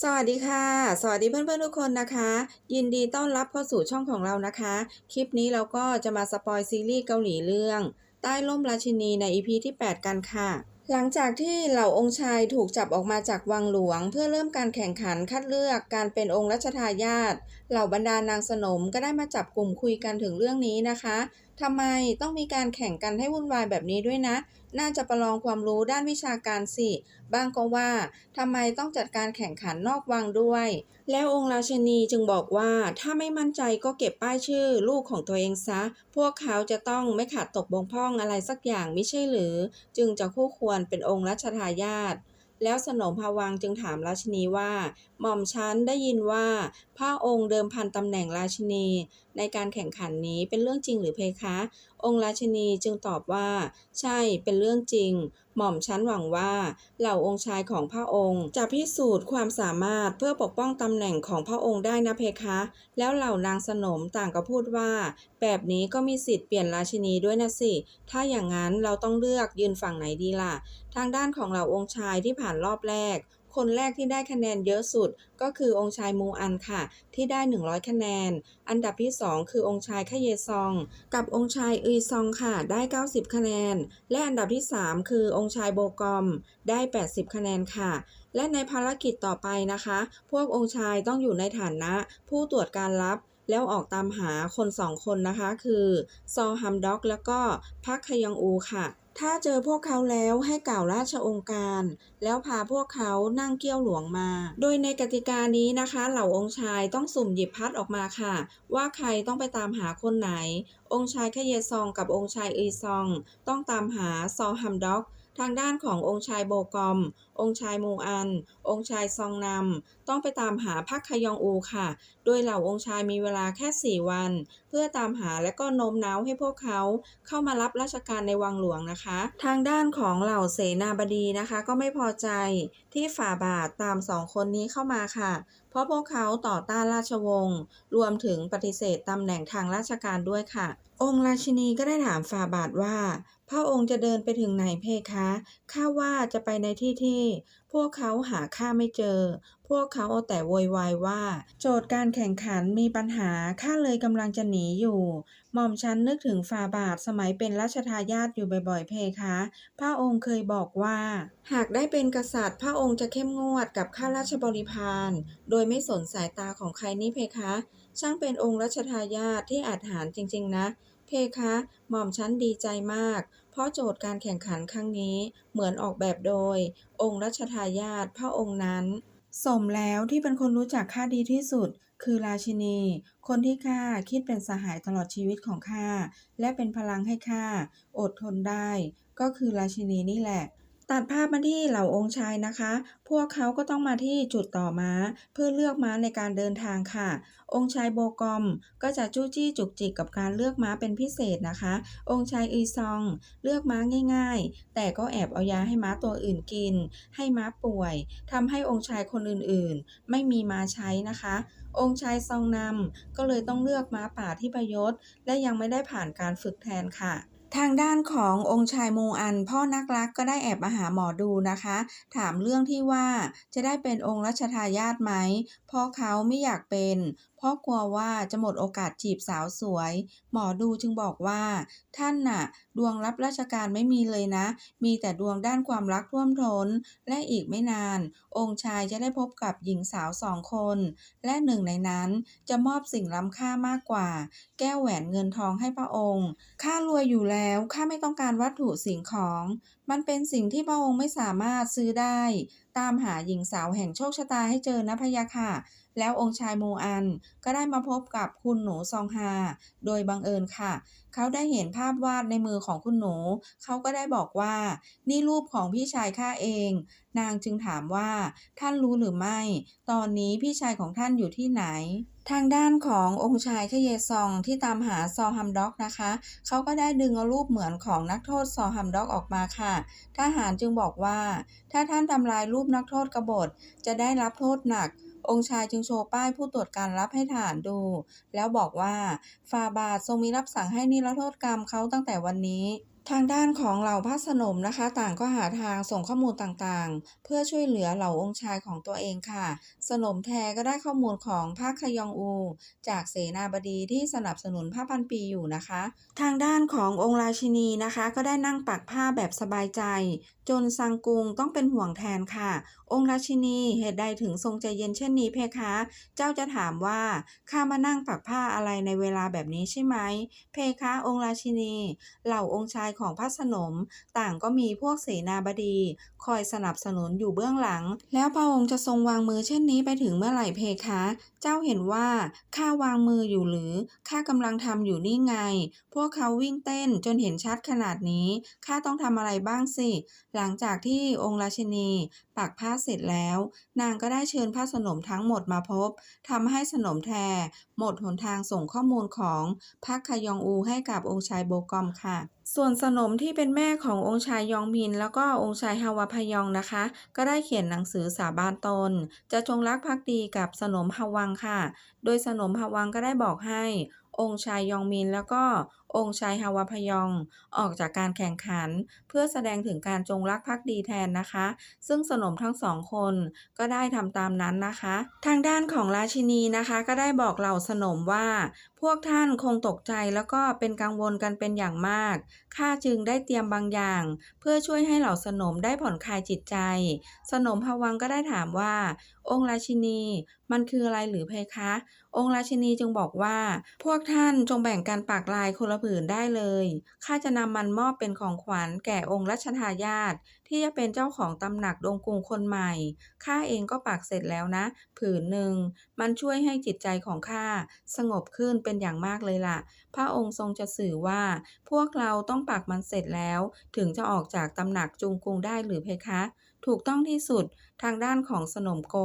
สวัสดีค่ะ สวัสดีเพื่อนๆทุกคนนะคะ ยินดีต้อนรับเข้าสู่ช่องของเรานะคะ คลิปนี้เราก็จะมาสปอยซีรีส์เกาหลีเรื่อง ใต้ล่มราชินีในอีพีที่ 8 กันค่ะ หลังจากที่เหล่าองค์ชายถูกจับออกมาจากวังหลวง เพื่อเริ่มการแข่งขันคัดเลือกการเป็นองค์รัชทายาท เหล่าบรรดานางสนมก็ได้มาจับกลุ่มคุยกันถึงเรื่องนี้นะคะทำไมต้องมีการแข่งกันให้วุ่นวายแบบนี้ด้วยนะ น่าจะประลองความรู้ด้านวิชาการสิ บ้างก็ว่าทำไมต้องจัดการแข่งขันนอกวังด้วย แล้วองค์ราชนีจึงบอกว่าถ้าไม่มั่นใจก็เก็บป้ายชื่อลูกของตัวเองซะ พวกเขาจะต้องไม่ขาดตกบกพร่องอะไรสักอย่างไม่ใช่หรือ จึงจะคู่ควรเป็นองค์รัชทายาท แล้วสนมภาวังจึงถามราชินีว่า หม่อมฉันได้ยินว่าพระองค์เดิมพันตำแหน่งราชินีในการแข่งขันนี้เป็นเรื่องจริงหรือเพคะ องค์ราชินีจึงตอบว่า ใช่เป็นเรื่องจริง หม่อมฉันหวังว่า เหล่าองค์ชายของพระองค์ จะพิสูจน์ความสามารถเพื่อปกป้องตำแหน่งของพระองค์ได้นะเพคะ แล้วเหล่านางสนมต่างก็พูดว่า แบบนี้ก็มีสิทธิ์เปลี่ยนราชินีด้วยนะสิ ถ้าอย่างนั้นเราต้องเลือกยืนฝั่งไหนดีล่ะ ทางด้านของเหล่าองค์ชายที่ผ่านรอบแรก คนแรกที่ได้คะแนนเยอะสุด ก็คือองค์ชายมูอันค่ะ ที่ได้ 100 คะแนน อันดับที่ 2 คือองค์ชายคเยซอง กับองค์ชายอึซองค่ะ ได้ 90 คะแนน และอันดับที่ 3 คือองค์ชายโบกอม ได้ 80 คะแนนค่ะ และในภารกิจต่อไปนะคะ พวกองค์ชายต้องอยู่ในฐานะ ผู้ตรวจการลับ แล้วออกตามหาคนสองคนนะคะ คือซอฮัมด็อก แล้วก็พักขยองอูค่ะ ถ้าเจอพวกเขาแล้วให้กล่าวราชองค์การ แล้วพาพวกเขานั่งเกี้ยวหลวงมา โดยในกติกานี้นะคะ เหล่าองค์ชายต้องสุ่มหยิบพัดออกมาค่ะ ว่าใครต้องไปตามหาคนไหน องค์ชายขเยซองกับองค์ชายอีซอง ต้องตามหาซอฮัมด็อก ทางด้านขององค์ชายโบกอม องค์ชายมูอัน องค์ชายซองนำ ต้องไปตามหาพักขยองอูค่ะ โดยเหล่าองค์ชายมีเวลาแค่ 4 วัน เพื่อตามหาและก็โน้มน้าวให้พวกเขาเข้ามารับราชการในวังหลวงนะคะ ทางด้านของเหล่าเสนาบดีนะคะ ก็ไม่พอใจที่ฝ่าบาทตามสองคนนี้เข้ามาค่ะ เพราะพวกเขาต่อต้านราชวงศ์ รวมถึงปฏิเสธตำแหน่งทางราชการด้วยค่ะองค์ราชินีก็ได้ถามฝ่าบาทว่า พระองค์จะเดินไปถึงไหนเพคะ ข้าว่าจะไปในที่ที่พวกเขาหาข้าไม่เจอ พวกเขาเอาแต่โวยวายว่า โจทย์การแข่งขันมีปัญหา ข้าเลยกำลังจะหนีอยู่ หม่อมฉันนึกถึงฝ่าบาทสมัยเป็นรัชทายาทอยู่บ่อยๆ เพคะ พระองค์เคยบอกว่า หากได้เป็นกษัตริย์ พระองค์จะเข้มงวดกับข้าราชบริพาร โดยไม่สนสายตาของใครนี่เพคะ ช่างเป็นองค์รัชทายาทที่อาจหารจริงๆนะ เพคะ หม่อมฉันดีใจมาก เพราะโจทย์การแข่งขันครั้งนี้เหมือนออกแบบโดย องค์รัชทายาทพระองค์นั้น สมแล้วที่เป็นคนรู้จักข้าดีที่สุด คือราชินี คนที่ข้าคิดเป็นสหายตลอดชีวิตของข้าและเป็นพลังให้ข้าอดทนได้ ก็คือราชินีนี่แหละ ตัดภาพมาที่เหล่าองค์ชายนะคะ พวกเขาก็ต้องมาที่จุดต่อม้า เพื่อเลือกม้าในการเดินทางค่ะ องค์ชายโบกอมก็จะจู้จี้จุกจิกกับการเลือกม้าเป็นพิเศษนะคะ องค์ชายอีซอง เลือกม้าง่าย ๆ แต่ก็แอบเอายาให้ม้าตัวอื่นกิน ให้ม้าป่วยทำให้องค์ชายคนอื่นๆ ไม่มีม้าใช้นะคะ องค์ชายซองนำก็เลยต้องเลือกม้าป่าที่ประยศและยังไม่ได้ผ่านการฝึกแทนค่ะ ทางด้านขององค์ชายมูอัน พ่อนักรักก็ได้แอบมาหาหมอดูนะคะ ถามเรื่องที่ว่าจะได้เป็นองค์รัชทายาทไหมพ่อเขาไม่อยากเป็น เพราะกลัวว่าจะหมดโอกาสจีบสาวสวย หมอดูจึงบอกว่า ท่านน่ะ ดวงรับราชการไม่มีเลยนะ มีแต่ดวงด้านความรักท่วมท้น และอีกไม่นาน องค์ชายจะได้พบกับหญิงสาวสองคน และหนึ่งในนั้นจะมอบสิ่งล้ำค่ามากกว่า แก้วแหวนเงินทองให้พระองค์ข้ารวยอยู่แล้วข้าไม่ต้องการวัตถุสิ่งของ มันเป็นสิ่งที่พระองค์ไม่สามารถซื้อได้ ตามหาหญิงสาวแห่งโชคชะตาให้เจอนะพะยะค่ะ แล้วองค์ชายมูอันก็ได้มาพบกับคุณหนูซองฮาโดยบังเอิญค่ะ เขาได้เห็นภาพวาดในมือของคุณหนู เขาก็ได้บอกว่า นี่รูปของพี่ชายข้าเอง นางจึงถามว่า ท่านรู้หรือไม่ ตอนนี้พี่ชายของท่านอยู่ที่ไหนทางด้านขององค์ชายขเยซองที่ตามหาซอฮัมด็อกนะคะ เขาก็ได้ดึงรูปเหมือนของนักโทษซอฮัมด็อกออกมาค่ะ ทหารจึงบอกว่า ถ้าท่านทำลายรูปนักโทษกบฏจะได้รับโทษหนัก องค์ชายจึงโชว์ป้ายผู้ตรวจการรับให้ทหารดู แล้วบอกว่าฟาบาททรงมีรับสั่งให้นิรโทษกรรมเขาตั้งแต่วันนี้ทางด้านของเหล่าพระสนมนะคะ ต่างก็หาทางส่งข้อมูลต่างๆ เพื่อช่วยเหลือเหล่าองค์ชายของตัวเองค่ะ สนมแทก็ได้ข้อมูลของพระขยองอู จากเสนาบดีที่สนับสนุนผ้าพันปีอยู่นะคะ ทางด้านขององค์ราชินีนะคะ ก็ได้นั่งปักผ้าแบบสบายใจจนซังกุงต้องเป็นห่วงแทนค่ะ องค์ราชินีเหตุใดถึงทรงใจเย็นเช่นนี้เพคะ เจ้าจะถามว่าข้ามานั่งปักผ้าอะไรในเวลาแบบนี้ใช่ไหม เพคะองค์ราชินี เหล่าองค์ชายของพระสนม ต่างก็มีพวกเสนาบดี คอยสนับสนุนอยู่เบื้องหลัง แล้วพระองค์จะทรงวางมือเช่นนี้ไปถึงเมื่อไหร่เพคะ เจ้าเห็นว่าข้าวางมืออยู่หรือข้ากำลังทำอยู่นี่ไง พวกเขาวิ่งเต้นจนเห็นชัดขนาดนี้ข้าต้องทำอะไรบ้างสิ หลังจากที่องค์ราชินีปักผ้าเสร็จแล้ว นางก็ได้เชิญพระสนมทั้งหมดมาพบทำให้สนมแทหมดหนทางส่งข้อมูลของพระขยองอูให้กับองค์ชายโบกอมค่ะ ส่วนสนมที่เป็นแม่ขององค์ชายยองมิน แล้วก็องค์ชายฮาวาพยองนะคะ ก็ได้เขียนหนังสือสาบานตน จะจงรักภักดีกับสนมฮาวังค่ะ โดยสนมฮาวังก็ได้บอกให้องค์ชายยองมินแล้วก็ องค์ชายฮาวาพยอง ออกจากการแข่งขัน เพื่อแสดงถึงการจงรักภักดีแทนนะคะ ซึ่งสนมทั้งสองคนก็ได้ทำตามนั้นนะคะ ทางด้านของราชินีนะคะก็ได้บอกเหล่าสนมว่า พวกท่านคงตกใจแล้วก็เป็นกังวลกันเป็นอย่างมาก ข้าจึงได้เตรียมบางอย่าง เพื่อช่วยให้เหล่าสนมได้ผ่อนคลายจิตใจ สนมภวังก็ได้ถามว่า องค์ราชินีมันคืออะไรหรือเพคะ องค์ราชินีจึงบอกว่า พวกท่านจงแบ่งกันปากลายคนละผืนได้เลย ข้าจะนำมันมอบเป็นของขวัญแก่องค์รัชทายาทที่จะเป็นเจ้าของตำหนักดงกุงคนใหม่ ข้าเองก็ปักเสร็จแล้วนะ ผืนหนึ่ง มันช่วยให้จิตใจของข้าสงบขึ้นเป็นอย่างมากเลยล่ะ พระองค์ทรงจะสื่อว่า พวกเราต้องปักมันเสร็จแล้ว ถึงจะออกจากตำหนักจุงกุงได้หรือเพคะ ถูกต้องที่สุดทางด้านของสนมโก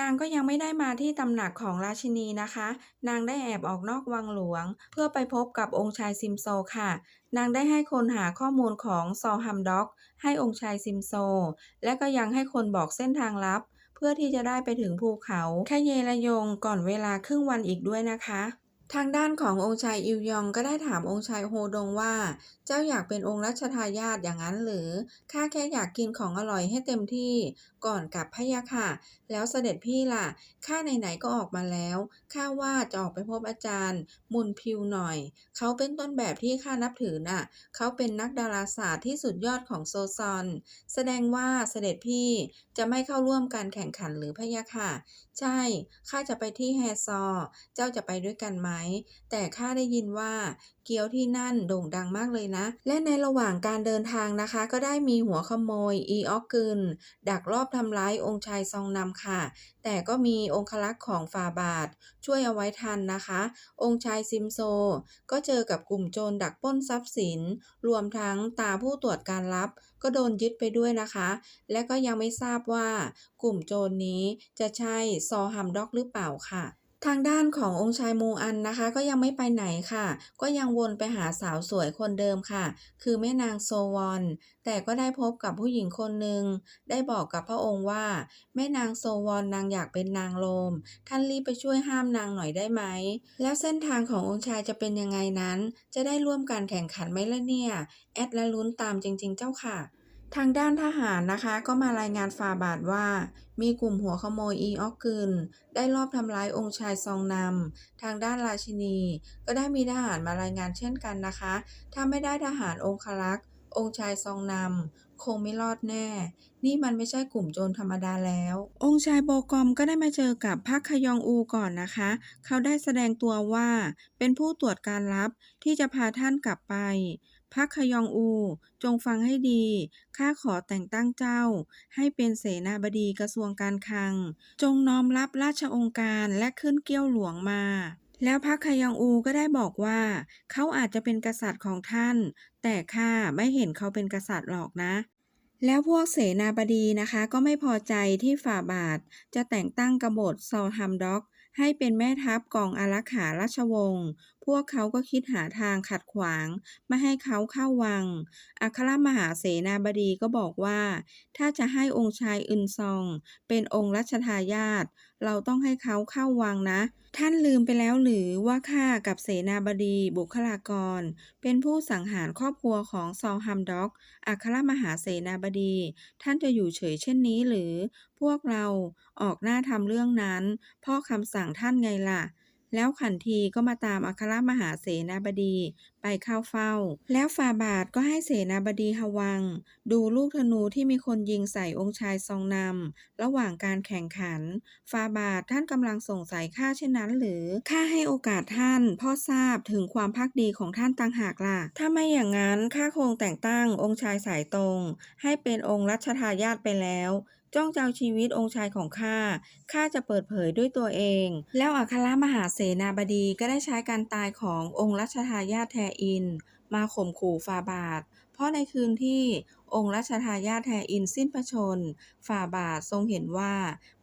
นางก็ยังไม่ได้มาที่ตำหนักของราชินีนะคะ นางได้แอบออกนอกวังหลวง เพื่อไปพบกับองค์ชายซิมโซค่ะ นางได้ให้คนหาข้อมูลของซอฮัมด็อก ให้องค์ชายซิมโซ และก็ยังให้คนบอกเส้นทางลับ เพื่อที่จะได้ไปถึงภูเขาแค่เยระยงก่อนเวลาครึ่งวันอีกด้วยนะคะทางด้านขององค์ชายอิวยองก็ได้ถามองค์ชายโฮดงว่า เจ้าอยากเป็นองค์รัชทายาทอย่างนั้นหรือ ข้าแค่อยากกินของอร่อยให้เต็มที่ ก่อนกลับพะยะค่ะ แล้วเสด็จพี่ล่ะ ข้าไหนๆก็ออกมาแล้ว ข้าว่าจะออกไปพบอาจารย์ มุนพิวหน่อย เขาเป็นต้นแบบที่ข้านับถือน่ะ เขาเป็นนักดาราศาสตร์ที่สุดยอดของโซซอน แสดงว่าเสด็จพี่จะไม่เข้าร่วมการแข่งขันหรือพะยะค่ะ ใช่ ข้าจะไปที่แฮซอ เจ้าจะไปด้วยกันไหม แต่ข้าได้ยินว่า เกี๊ยวที่นั่นโด่งดังมากเลยนะ และในระหว่างการเดินทางนะคะ ก็ได้มีหัวขโมยอีออกกึนดักรอบทำร้ายองค์ชายซองนำค่ะ แต่ก็มีองคลักษ์ของฝ่าบาท ช่วยเอาไว้ทันนะคะ องค์ชายซิมโซ ก็เจอกับกลุ่มโจรดักปล้นทรัพย์สิน รวมทั้งตาผู้ตรวจการลับ ก็โดนยึดไปด้วยนะคะ และก็ยังไม่ทราบว่ากลุ่มโจรนี้จะใช่ซอฮัมด็อกหรือเปล่าค่ะ ทางด้านขององค์ชายมูอันนะคะ ก็ยังไม่ไปไหนค่ะ ก็ยังวนไปหาสาวสวยคนเดิมค่ะ คือแม่นางโซวอน แต่ก็ได้พบกับผู้หญิงคนหนึ่งได้บอกกับพระองค์ว่า แม่นางโซวอนนางอยากเป็นนางโลม ท่านรีบไปช่วยห้ามนางหน่อยได้ไหม แล้วเส้นทางขององค์ชายจะเป็นยังไงนั้น จะได้ร่วมการแข่งขันไหมล่ะเนี่ย แอดและลุ้นตามจริง ๆ เจ้าค่ะ ทางด้านทหารนะคะก็มารายงานฟาบาทว่า มีกลุ่มหัวขโมยอีออกกึนได้ลอบทำร้ายองค์ชายซองนำทางด้านราชินี ก็ได้มีทหารมารายงานเช่นกันนะคะ ถ้าไม่ได้ทหารองครักษ์องค์ชายซองนำคงไม่รอดแน่ นี่มันไม่ใช่กลุ่มโจรธรรมดาแล้ว องค์ชายโบกอมก็ได้มาเจอกับพักขยองอูก่อนนะคะ เขาได้แสดงตัวว่าเป็นผู้ตรวจการลับที่จะพาท่านกลับไป พักขยองอู จงฟังให้ดี ข้าขอแต่งตั้งเจ้า ให้เป็นเสนาบดีกระทรวงการคลัง จงน้อมรับราชองค์การและขึ้นเกี้ยวหลวงมา แล้วพักขยองอูก็ได้บอกว่า เขาอาจจะเป็นกษัตริย์ของท่าน แต่ข้าไม่เห็นเขาเป็นกษัตริย์หรอกนะแล้วพวกเสนาบดีนะคะก็ไม่พอใจที่ฝ่าบาท จะแต่งตั้งกบฏซอฮัมด็อก ให้เป็นแม่ทัพกองอารักขาราชวงศ์ พวกเขาก็คิดหาทางขัดขวาง ไม่ให้เขาเข้าวัง อัครมหาเสนาบดีก็บอกว่า ถ้าจะให้องค์ชายอึนซอง เป็นองค์รัชทายาทเราต้องให้เขาเข้าวังนะ ท่านลืมไปแล้วหรือว่าข้ากับเสนาบดีบุคลากร เป็นผู้สังหารครอบครัวของซองฮัมด็อก อัครมหาเสนาบดี ท่านจะอยู่เฉยเช่นนี้หรือ พวกเราออกหน้าทำเรื่องนั้น พ่อคำสั่งท่านไงล่ะ แล้วขันทีก็มาตามอัครมหาเสนาบดีไปเข้าเฝ้า แล้วฝ่าบาทก็ให้เสนาบดีฮวัง ดูลูกธนูที่มีคนยิงใส่องค์ชายซองนำระหว่างการแข่งขันฝ่าบาทท่านกำลังสงสัยข้าเช่นนั้นหรือข้าให้โอกาสท่านพ่อทราบถึงความพักดีของท่านต่างหากล่ะ ถ้าไม่อย่างนั้นข้าคงแต่งตั้งองค์ชายสายตรง ให้เป็นองค์รัชทายาทไปแล้ว จ้องจะเอาชีวิตองค์ชายของข้า ข้าจะเปิดเผยด้วยตัวเอง แล้วอัครมหาเสนาบดีก็ได้ใช้การตายขององค์รัชทายาทแทอิน มาข่มขู่ฟาบาท เพราะในคืนที่องค์รัชทายาทแทอินสิ้นพระชนม์ฝ่าบาททรงเห็นว่า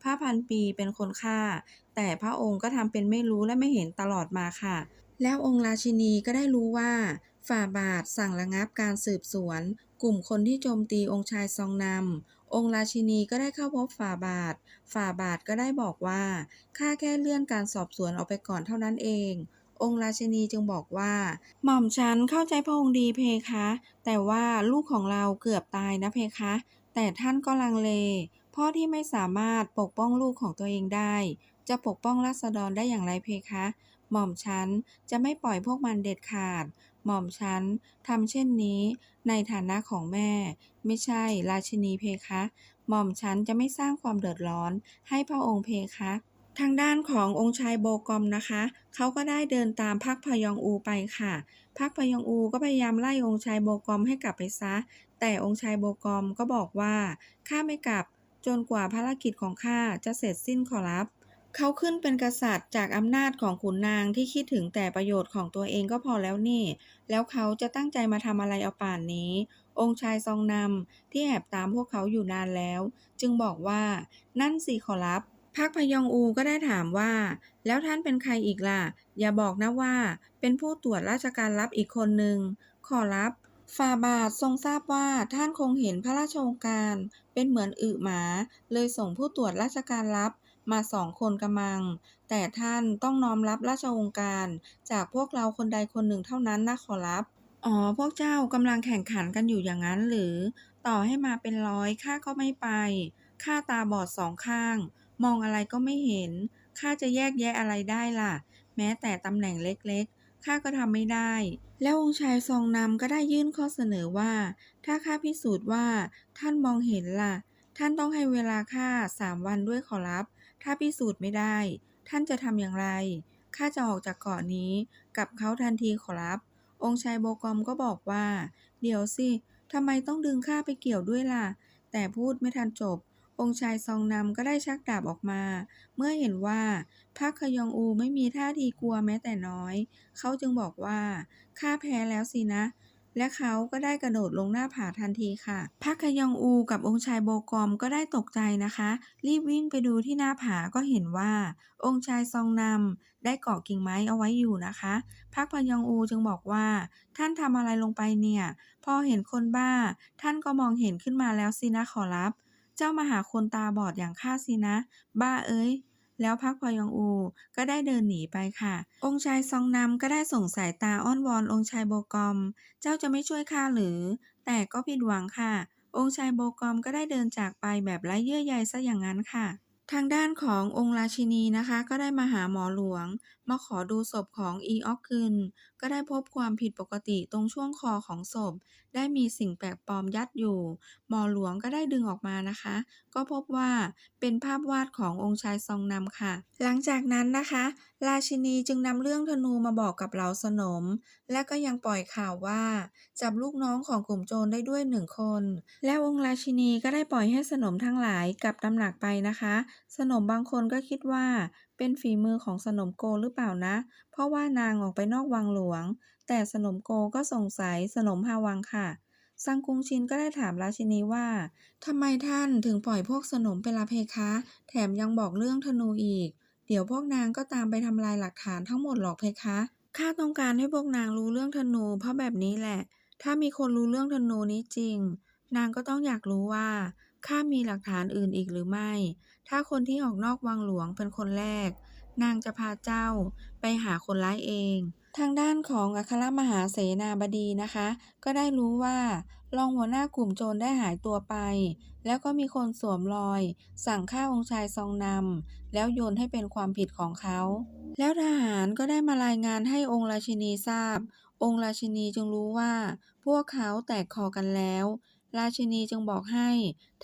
พระพันปีเป็นคนฆ่า แต่พระองค์ก็ทำเป็นไม่รู้และไม่เห็นตลอดมาค่ะ แล้วองค์ราชินีก็ได้รู้ว่าฝ่าบาทสั่งระงับการสืบสวน กลุ่มคนที่โจมตีองค์ชายซองนำ องค์ราชินีก็ได้เข้าพบฝ่าบาท ฝ่าบาทก็ได้บอกว่า ข้าแค่เลื่อนการสอบสวนออกไปก่อนเท่านั้นเอง องค์ราชินีจึงบอกว่า หม่อมฉันเข้าใจพระองค์ดีเพคะ แต่ว่าลูกของเราเกือบตายนะเพคะ แต่ท่านก็ลังเล พ่อที่ไม่สามารถปกป้องลูกของตัวเองได้ จะปกป้องราษฎรได้อย่างไรเพคะ หม่อมฉันจะไม่ปล่อยพวกมันเด็ดขาด หม่อมฉันทำเช่นนี้ในฐานะของแม่ ไม่ใช่ราชินีเพคะ หม่อมฉันจะไม่สร้างความเดือดร้อนให้พระองค์เพคะทางด้านขององค์ชายโบกอมนะคะ เขาก็ได้เดินตามพักพยองอูไปค่ะพักพยองอูก็พยายามไล่องค์ชายโบกอมให้กลับไปซะ แต่องค์ชายโบกอมก็บอกว่าข้าไม่กลับจนกว่าภารกิจของข้าจะเสร็จสิ้นขอรับ เขาขึ้นเป็นกษัตริย์จากอำนาจของขุนนางที่คิดถึงแต่ประโยชน์ของตัวเองก็พอแล้วนี่ แล้วเขาจะตั้งใจมาทำอะไรเอาป่านนี้ องค์ชายซองนำที่แอบตามพวกเขาอยู่นานแล้ว จึงบอกว่า นั่นสิขอรับพักพยองอูก็ได้ถามว่า แล้วท่านเป็นใครอีกล่ะ อย่าบอกนะว่า เป็นผู้ตรวจราชการลับอีกคนหนึ่งขอรับฝ่าบาททรงทราบว่าท่านคงเห็นพระราชโองการ เป็นเหมือนอึหมา เลยส่งผู้ตรวจราชการลับ มาสองคนกำมัง แต่ท่านต้องน้อมรับราชองการ จากพวกเราคนใดคนหนึ่งเท่านั้นนะขอรับ อ๋อ พวกเจ้ากำลังแข่งขันกันอยู่อย่างนั้นหรือ ต่อให้มาเป็นร้อยข้าก็ไม่ไป ข้าตาบอดสองข้าง มองอะไรก็ไม่เห็น ข้าจะแยกแยะอะไรได้ล่ะ แม้แต่ตำแหน่งเล็กๆ ข้าก็ทำไม่ได้ แล้วองค์ชายทรงนำก็ได้ยื่นข้อเสนอว่า ถ้าข้าพิสูจน์ว่าท่านมองเห็นล่ะ ท่านต้องให้เวลาข้าสามวันด้วยขอรับ ถ้าพิสูจน์ไม่ได้ ท่านจะทำอย่างไร ข้าจะออกจากเกาะนี้กับเขาทันทีขอรับ องค์ชายโบกอมก็บอกว่า เดี๋ยวสิทำไมต้องดึงข้าไปเกี่ยวด้วยล่ะ แต่พูดไม่ทันจบ องค์ชายซองนำก็ได้ชักดาบออกมา เมื่อเห็นว่าพักขยองอูไม่มีท่าทีกลัวแม้แต่น้อย เขาจึงบอกว่า ข้าแพ้แล้วสินะ และเขาก็ได้กระโดดลงหน้าผาทันทีค่ะ พักขยองอูกับองค์ชายโบกอมก็ได้ตกใจนะคะ รีบวิ่งไปดูที่หน้าผาก็เห็นว่า องค์ชายซองนำได้เกาะกิ่งไม้เอาไว้อยู่นะคะ พักพยองอูจึงบอกว่า ท่านทำอะไรลงไปเนี่ย พอเห็นคนบ้า ท่านก็มองเห็นขึ้นมาแล้วสินะขอรับ เจ้ามาหาคนตาบอดอย่างข้าสินะ บ้าเอ้ย แล้วพักพยองอู ก็ได้เดินหนีไปค่ะ องค์ชายซองนำก็ได้ส่งสายตาอ้อนวอนองค์ชายโบกอม เจ้าจะไม่ช่วยข้าหรือ แต่ก็ผิดหวังค่ะ องค์ชายโบกอมก็ได้เดินจากไปแบบไร้เยื่อใยซะอย่างนั้นค่ะ ทางด้านขององค์ราชินีนะคะ ก็ได้มาหาหมอหลวงมาขอดูศพของอีออกคืนก็ได้พบความผิดปกติตรงช่วงคอของศพ ได้มีสิ่งแปลกปลอมยัดอยู่ หมอหลวงก็ได้ดึงออกมานะคะ ก็พบว่าเป็นภาพวาดขององค์ชายซองนำค่ะ หลังจากนั้นนะคะ ราชินีจึงนำเรื่องธนูมาบอกกับเหล่าสนม และก็ยังปล่อยข่าวว่า จับลูกน้องของกลุ่มโจรได้ด้วยหนึ่งคน และองค์ราชินีก็ได้ปล่อยให้สนมทั้งหลายกลับตำหนักไปนะคะ สนมบางคนก็คิดว่าเป็นฝีมือของสนมโกหรือเปล่านะ เพราะว่านางออกไปนอกวังหลวง แต่สนมโกก็สงสัยสนมฮาวังค่ะซังกุงชินก็ได้ถามราชินีว่าทำไมท่านถึงปล่อยพวกสนมไปละเพคะ แถมยังบอกเรื่องธนูอีก เดี๋ยวพวกนางก็ตามไปทำลายหลักฐานทั้งหมดหรอกเพคะข้าต้องการให้พวกนางรู้เรื่องธนู เพราะแบบนี้แหละ ถ้ามีคนรู้เรื่องธนูนี้จริง นางก็ต้องอยากรู้ว่าข้ามีหลักฐานอื่นอีกหรือไม่ ถ้าคนที่ออกนอกวังหลวงเป็นคนแรก นางจะพาเจ้าไปหาคนร้ายเอง ทางด้านของอัครมหาเสนาบดีนะคะ ก็ได้รู้ว่ารองหัวหน้ากลุ่มโจรได้หายตัวไป แล้วก็มีคนสวมรอย สั่งฆ่าองค์ชายซองนำแล้วโยนให้เป็นความผิดของเขา แล้วทหารก็ได้มารายงานให้องค์ราชินีทราบ องค์ราชินีจึงรู้ว่า พวกเขาแตกคอกันแล้ว ราชินีจึงบอกให้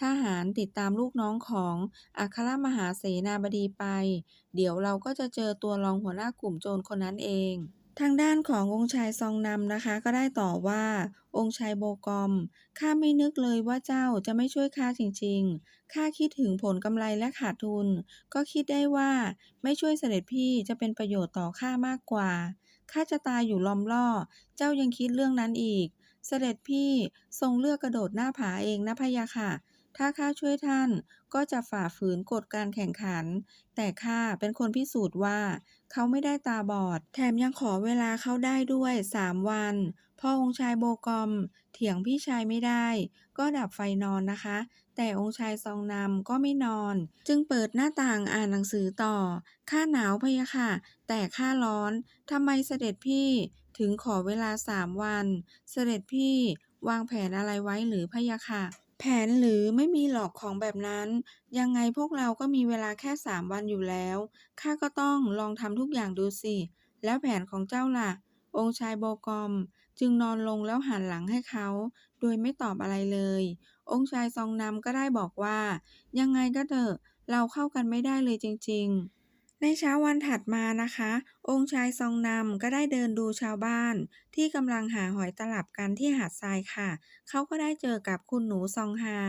ทหารติดตามลูกน้องของอัครมหาเสนาบดีไป เดี๋ยวเราก็จะเจอตัวรองหัวหน้ากลุ่มโจรคนนั้นเองทางด้านขององค์ชายซองนำนะคะ ก็ได้ต่อว่า องค์ชายโบกอมข้าไม่นึกเลยว่าเจ้าจะไม่ช่วยข้าจริงๆข้าคิดถึงผลกำไรและขาดทุน ก็คิดได้ว่าไม่ช่วยเสด็จพี่จะเป็นประโยชน์ต่อข้ามากกว่าข้าจะตายอยู่ล้อมล่อ เจ้ายังคิดเรื่องนั้นอีก เสด็จพี่ทรงเลือกกระโดดหน้าผาเองนะพะยะค่ะ ถ้าข้าช่วยท่านก็จะฝ่าฝืนกฎการแข่งขัน แต่ข้าเป็นคนพิสูจน์ว่า เขาไม่ได้ตาบอด แถมยังขอเวลาเขาได้ด้วยสามวัน พ่อองค์ชายโบกอม เถียงพี่ชายไม่ได้ ก็ดับไฟนอนนะคะ แต่องค์ชายซองนำก็ไม่นอน จึงเปิดหน้าต่างอ่านหนังสือต่อ ข้าหนาวพะยะค่ะ แต่ข้าร้อนทำไมเสด็จพี่ ถึงขอเวลาสามวัน เสด็จพี่วางแผนอะไรไว้หรือพะยะค่ะ แผนหรือไม่มีหรอกของแบบนั้น ยังไงพวกเราก็มีเวลาแค่สามวันอยู่แล้ว ข้าก็ต้องลองทำทุกอย่างดูสิ แล้วแผนของเจ้าล่ะ องค์ชายโบกอม จึงนอนลงแล้วหันหลังให้เขา โดยไม่ตอบอะไรเลย องค์ชายซองนำก็ได้บอกว่า ยังไงก็เถอะ เราเข้ากันไม่ได้เลยจริง ๆ ในเช้าวันถัดมานะคะ องค์ชายซองนำก็ได้เดินดูชาวบ้าน ที่กำลังหาหอยตลับกันที่หาดทรายค่ะ เขาก็ได้เจอกับคุณหนูซองฮา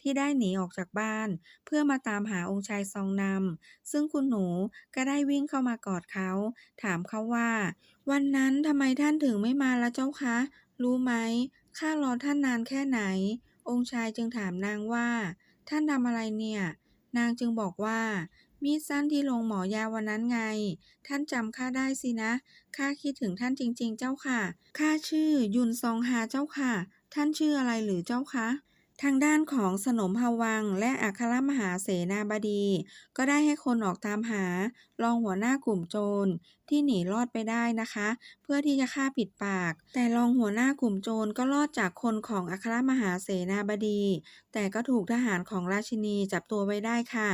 ที่ได้หนีออกจากบ้าน เพื่อมาตามหาองค์ชายซองนำซึ่งคุณหนูก็ได้วิ่งเข้ามากอดเขา ถามเขาว่า วันนั้นทำไมท่านถึงไม่มาละเจ้าคะ รู้ไหมข้ารอท่านนานแค่ไหน องค์ชายจึงถามนางว่า ท่านทำอะไรเนี่ย นางจึงบอกว่า มีดสั้นที่โรงหมอยาวันนั้นไง ท่านจำข้าได้สินะ ข้าคิดถึงท่านจริงๆ เจ้าค่ะ ข้าชื่อยุนซองฮาเจ้าค่ะ ท่านชื่ออะไรหรือเจ้าคะ ทางด้านของสนมภวังและอัครมหาเสนาบดี ก็ได้ให้คนออกตามหา รองหัวหน้ากลุ่มโจรที่หนีรอดไปได้นะคะ เพื่อที่จะฆ่าปิดปาก แต่รองหัวหน้ากลุ่มโจรก็รอดจากคนของอัครมหาเสนาบดี แต่ก็ถูกทหารของราชินีจับตัวไว้ได้ค่ะ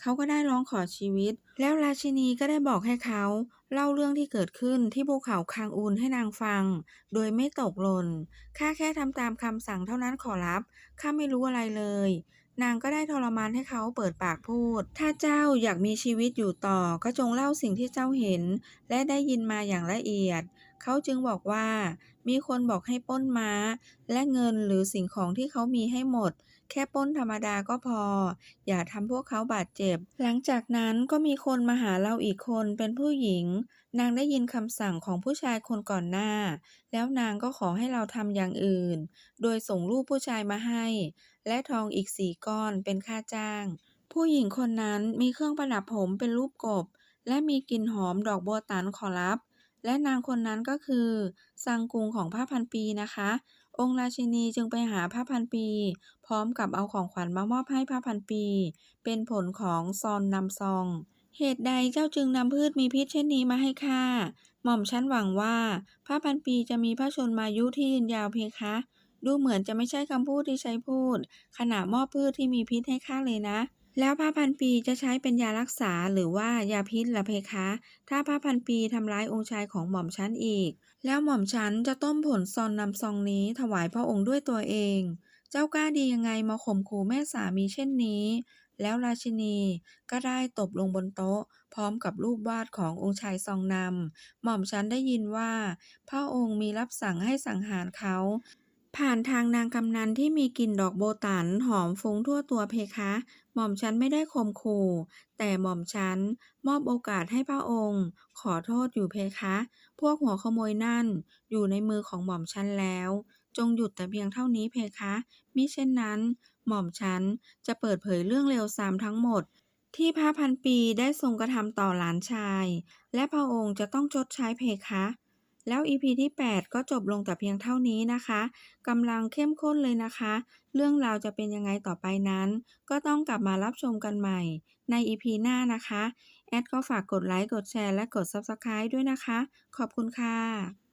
เขาก็ได้ร้องขอชีวิต แล้วราชินีก็ได้บอกให้เขาเล่าเรื่องที่เกิดขึ้นที่ภูเขาคางอูนให้นางฟัง โดยไม่ตกหล่น ข้าแค่ทำตามคำสั่งเท่านั้นขอรับ ข้าไม่รู้อะไรเลย นางก็ได้ทรมานให้เขาเปิดปากพูด ถ้าเจ้าอยากมีชีวิตอยู่ต่อก็จงเล่าสิ่งที่เจ้าเห็น และได้ยินมาอย่างละเอียด เขาจึงบอกว่า มีคนบอกให้ป้นม้า และเงินหรือสิ่งของที่เขามีให้หมด แค่ป้นธรรมดาก็พอ อย่าทำพวกเขาบาดเจ็บ หลังจากนั้นก็มีคนมาหาเราอีกคนเป็นผู้หญิง นางได้ยินคำสั่งของผู้ชายคนก่อนหน้า แล้วนางก็ขอให้เราทำอย่างอื่น โดยส่งรูปผู้ชายมาให้ และทองอีกสี่ก้อนเป็นค่าจ้าง ผู้หญิงคนนั้นมีเครื่องประดับผมเป็นรูปกบ และมีกลิ่นหอมดอกบัวตันขอรับ และนางคนนั้นก็คือซังกุงของผ้าพันปีนะคะองค์ราชินีจึงไปหาผ้าพันปี พร้อมกับเอาของขวัญมามอบให้ผ้าพันปี เป็นผลของซอนนำซอง เหตุใดเจ้าจึงนำพืชมีพิษเช่นนี้มาให้ข้าหม่อมฉันหวังว่าผ้าพันปีจะมีพระชนมายุที่ยืนยาวเพคะ ดูเหมือนจะไม่ใช่คำพูดที่ใช้พูด ขณะมอบพืชที่มีพิษให้ข้าเลยนะ แล้วผ้าพันปีจะใช้เป็นยารักษาหรือว่ายาพิษละเพคะ ถ้าผ้าพันปีทำร้ายองค์ชายของหม่อมฉันอีก แล้วหม่อมฉันจะต้มผลซอนนำซองนี้ถวายพระองค์ด้วยตัวเอง เจ้ากล้าดียังไงมาข่มขู่แม่สามีเช่นนี้ แล้วราชินีก็ได้ตบลงบนโต๊ะ พร้อมกับรูปวาดขององค์ชายซองนำ หม่อมฉันได้ยินว่า พระองค์มีรับสั่งให้สังหารเขา ผ่านทางนางกำนันที่มีกลิ่นดอกโบตันหอมฟุ้งทั่วตัวเพคะ หม่อมฉันไม่ได้ข่มขู่ แต่หม่อมฉันมอบโอกาสให้พระองค์ ขอโทษอยู่เพคะ พวกหัวขโมยนั่น อยู่ในมือของหม่อมฉันแล้ว จงหยุดแต่เพียงเท่านี้เพคะ มิเช่นนั้น หม่อมฉันจะเปิดเผยเรื่องเลวทรามทั้งหมด ที่พระพันปีได้ทรงกระทำต่อหลานชาย และพระองค์จะต้องชดใช้เพคะ แล้ว EP ที่ 8 ก็จบลงแต่เพียงเท่านี้นะคะกำลังเข้มข้นเลยนะคะ เรื่องราวจะเป็นยังไงต่อไปนั้น ก็ต้องกลับมารับชมกันใหม่ ใน EP หน้านะคะแอดก็ฝากกดไลค์กดแชร์และกด Subscribe ด้วยนะคะ ขอบคุณค่ะ